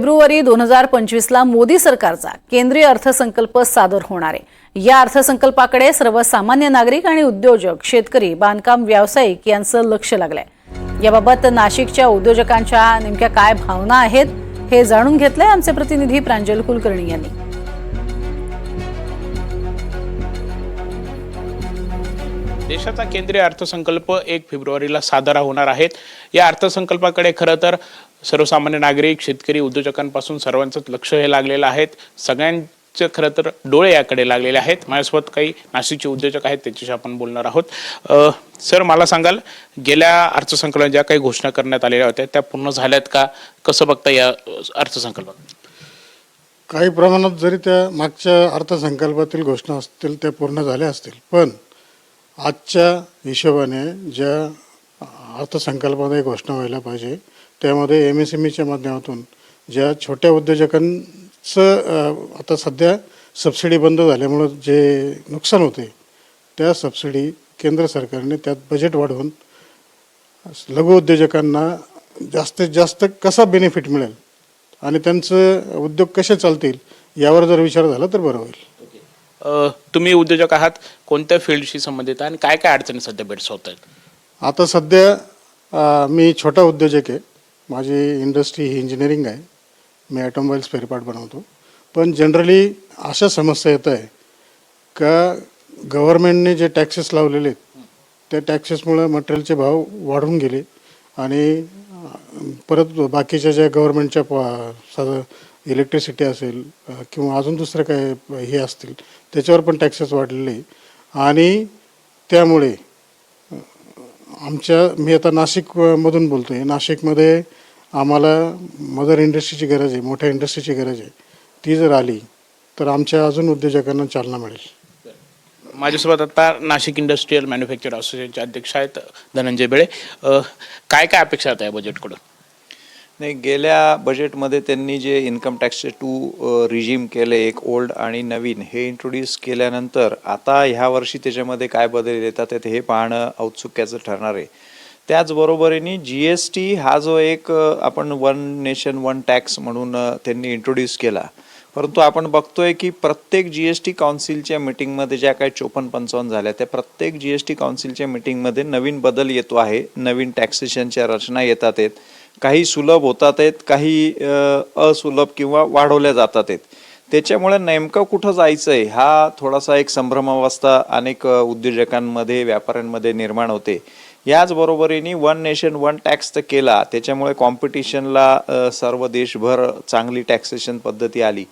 February दोन हजार पंचवीसला मोदी सरकारचा केंद्रीय अर्थसंकल्प सादर होणार आहे. या अर्थसंकल्पाकडे सर्वसामान्य नागरिक आणि उद्योजक शेतकरी बांधकाम व्यावसायिक यांचं लक्ष लागलंय. याबाबत नाशिकच्या उद्योजकांच्या नेमक्या काय भावना आहेत हे जाणून घेतलंय आमचे प्रतिनिधी प्रांजल कुलकर्णी यांनी. देशाचा केंद्रीय अर्थसंकल्प एक फेब्रुवारीला सादरा होणार आहेत. या अर्थसंकल्पाकडे खरं तर सर्वसामान्य नागरिक शेतकरी उद्योजकांपासून सर्वांचंच लक्ष हे लागलेलं आहेत. सगळ्यांचे खरं तर डोळे याकडे लागलेले आहेत. माझ्यासोबत काही नाशिकचे उद्योजक आहेत त्याच्याशी आपण बोलणार आहोत. सर मला सांगाल गेल्या अर्थसंकल्पात ज्या काही घोषणा करण्यात आलेल्या होत्या त्या पूर्ण झाल्यात का? कसं बघता या अर्थसंकल्पात? काही प्रमाणात जरी त्या मागच्या अर्थसंकल्पातील घोषणा असतील त्या पूर्ण झाल्या असतील पण आजच्या हिशोबाने ज्या अर्थसंकल्पामध्ये घोषणा व्हायला पाहिजे त्यामध्ये एम एस एम ईच्या माध्यमातून ज्या छोट्या उद्योजकांचं आता सध्या सबसिडी बंद झाल्यामुळं जे नुकसान होते त्या सबसिडी केंद्र सरकारने त्यात बजेट वाढवून लघु उद्योजकांना जास्तीत जास्त कसा बेनिफिट मिळेल आणि त्यांचं उद्योग कसे चालतील यावर जर विचार झाला तर बरं होईल. तुम्ही उद्योजक आहात कोणत्या फील्डशी संबंधित आहे आणि काय काय अडचणी सध्या भेटसवत आहेत? आता सध्या मी छोटा उद्योजक आहे. माझी इंडस्ट्री ही इंजिनिअरिंग आहे. मी ॲटोमोबाईल स्पेअरपार्ट बनवतो. पण जनरली अशा समस्या येत आहे का गव्हर्मेंटने जे टॅक्सेस लावलेले आहेत त्या टॅक्सेसमुळं मटेरियलचे भाव वाढून गेले आणि परत बाकीच्या ज्या गव्हर्नमेंटच्या साधा इलेक्ट्रिसिटी असेल किंवा अजून दुसरं काय हे असतील त्याच्यावर पण टॅक्सेस वाढलेले आणि त्यामुळे आमच्या मी आता नाशिकमधून बोलतो आहे नाशिकमध्ये आम्हाला मदर इंडस्ट्रीची गरज आहे मोठ्या इंडस्ट्रीची गरज आहे. ती जर आली तर आमच्या अजून उद्योजकांना चालना मिळेल. माझ्यासोबत आता नाशिक इंडस्ट्रीयल मॅन्युफॅक्चर असोसिएशनचे अध्यक्ष आहेत धनंजय बेळे. काय काय अपेक्षा आहेत या बजेटकडून नाही गेल्या बजेटमध्ये त्यांनी जे इन्कम टॅक्सचे टू रिजिम केले एक ओल्ड आणि नवीन हे इंट्रोड्यूस केल्यानंतर आता ह्या वर्षी त्याच्यामध्ये काय बदल येतात हे पाहणं औत्सुक्याचं ठरणार आहे. त्याचबरोबरीने जी एस टी हा जो एक आपण वन नेशन वन टॅक्स म्हणून त्यांनी इंट्रोड्यूस केला. परंतु आपण बघतोय की प्रत्येक जी एस टी काउन्सिलच्या मिटिंगमध्ये ज्या काही चोपन्न पंचावन्न झाल्या त्या प्रत्येक जी एस टी काउन्सिलच्या मिटिंगमध्ये नवीन बदल येतो आहे नवीन टॅक्सेशनच्या रचना येतात आहेत. काही सुलभ होतात आहेत काही असुलभ किंवा वाढवल्या जातात आहेत. त्याच्यामुळे नेमकं कुठं जायचं आहे हा थोडासा एक संभ्रमावस्था अनेक उद्योजकांमध्ये व्यापाऱ्यांमध्ये निर्माण होते. याचबरोबरीने वन नेशन वन टॅक्स तर केला त्याच्यामुळे कॉम्पिटिशनला सर्व देशभर चांगली टॅक्सेशन पद्धती आली.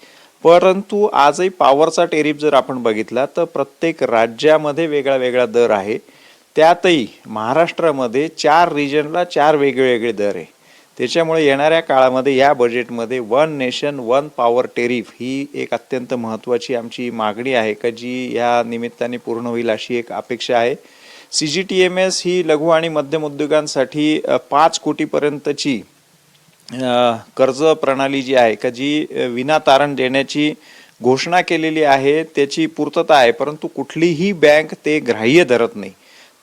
परंतु आजही पॉवरचा टेरिफ जर आपण बघितला तर प्रत्येक राज्यामध्ये वेगळा वेगळा दर आहे. त्यातही महाराष्ट्रामध्ये चार रिजनला चार वेगवेगळे दर आहे. त्याच्यामुळे येणाऱ्या काळामध्ये या बजेटमध्ये one nation one power tariff ही एक अत्यंत महत्त्वाची आमची मागणी आहे का जी या निमित्ताने पूर्ण होईल अशी एक अपेक्षा आहे. C G T M S ही लघु आणि मध्यम उद्योगांसाठी पाच कोटीपर्यंतची कर्ज प्रणाली जी आहे का जी विना तारण देण्याची घोषणा केलेली आहे त्याची पूर्तता आहे परंतु कुठलीही बँक ते ग्राह्य धरत नाही.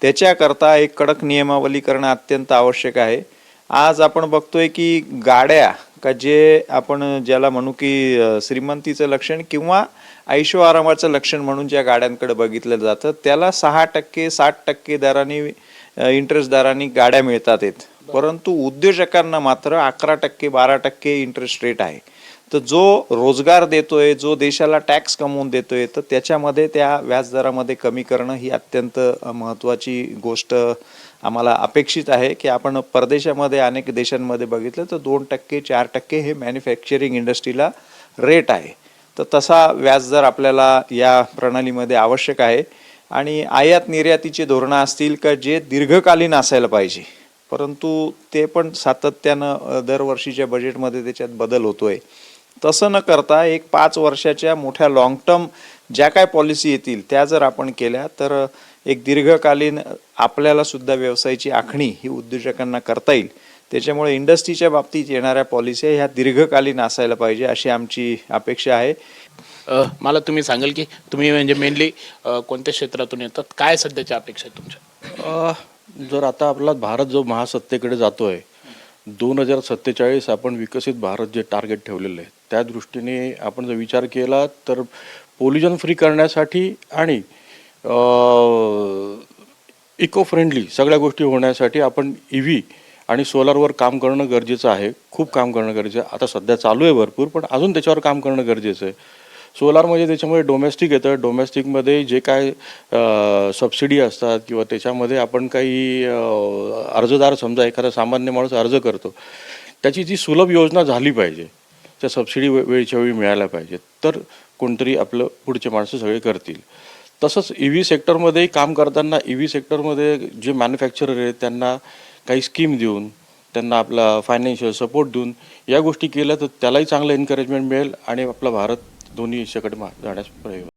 त्याच्याकरता एक कडक नियमावली करणं अत्यंत आवश्यक आहे. आज आपण बघतोय की गाड्या का जे आपण ज्याला म्हणू की श्रीमंतीचं लक्षण किंवा ऐशो आरामाचं लक्षण म्हणून ज्या गाड्यांकडे बघितलं जातं त्याला सहा टक्के साठ टक्के दराने इंटरेस्ट दराने गाड्या मिळतात आहेत. परंतु उद्योजकांना मात्र अकरा टक्के बारा टक्के इंटरेस्ट रेट आहे. तर जो रोजगार देतोय जो देशाला टॅक्स कमवून देतोय तर त्याच्यामध्ये त्या व्याजदरामध्ये कमी करणं ही अत्यंत महत्वाची महत्त्वाची गोष्ट आम्हाला अपेक्षित आहे की आपण परदेशामध्ये अनेक देशांमध्ये बघितलं तर दोन टक्के चार टक्के हे मॅन्युफॅक्चरिंग इंडस्ट्रीला रेट आहे. तर तसा व्याजदर आपल्याला या प्रणालीमध्ये आवश्यक आहे. आणि आयात निर्यातीचे धोरणं असतील का जे दीर्घकालीन असायला पाहिजे. परंतु ते पण सातत्यानं दरवर्षीच्या बजेटमध्ये त्याच्यात बदल होतो आहे तसं न करता एक पाच वर्षाच्या मोठ्या लॉंग टर्म ज्या काय पॉलिसी येतील त्या जर आपण केल्या तर एक दीर्घकालीन आपल्याला सुद्धा व्यवसायाची आखणी ही उद्योजकांना करता येईल. त्याच्यामुळे इंडस्ट्रीच्या बाबतीत येणाऱ्या पॉलिसी ह्या दीर्घकालीन असायला पाहिजे अशी आमची अपेक्षा आहे. अ, मला तुम्ही सांगाल की तुम्ही म्हणजे मेनली कोणत्या क्षेत्रातून येतात? काय सध्याच्या अपेक्षा आहेत तुमच्या? अ, जर आता आपला भारत जो महासत्तेकडे जातोय दोन हजार सत्तेचाळीस आपण विकसित भारत जे टार्गेट ठेवलेलं आहे त्या दृष्टीने आपण जर विचार केला तर पोल्युशन फ्री करण्यासाठी आणि इको फ्रेंडली सगळ्या गोष्टी होण्यासाठी आपण ई व्ही आणि सोलारवर काम करणं गरजेचं आहे. खूप काम करणं गरजेचं आहे. आता सध्या चालू आहे भरपूर पण अजून त्याच्यावर काम करणं गरजेचं आहे. सोलार म्हणजे त्याच्यामध्ये डोमेस्टिक येतं. डोमेस्टिकमध्ये जे काय सबसिडी असतात किंवा त्याच्यामध्ये आपण काही अर्जदार समजा एखादा सामान्य माणूस अर्ज करतो त्याची जी सुलभ योजना झाली पाहिजे. त्या सबसिडी वे- वेळच्या वेळी मिळायला पाहिजे तर कोणतरी आपलं पुढचे माणसं सगळे करतील. तसंच ई व्ही सेक्टरमध्ये काम करताना ई व्ही सेक्टरमध्ये जे मॅन्युफॅक्चरर आहेत त्यांना काही स्कीम देऊन त्यांना आपला फायनान्शियल सपोर्ट देऊन या गोष्टी केल्या तर त्यालाही चांगलं एन्करेजमेंट मिळेल आणि आपला भारत दोन्ही दिशेकडे मा- जाण्यास प्रयोग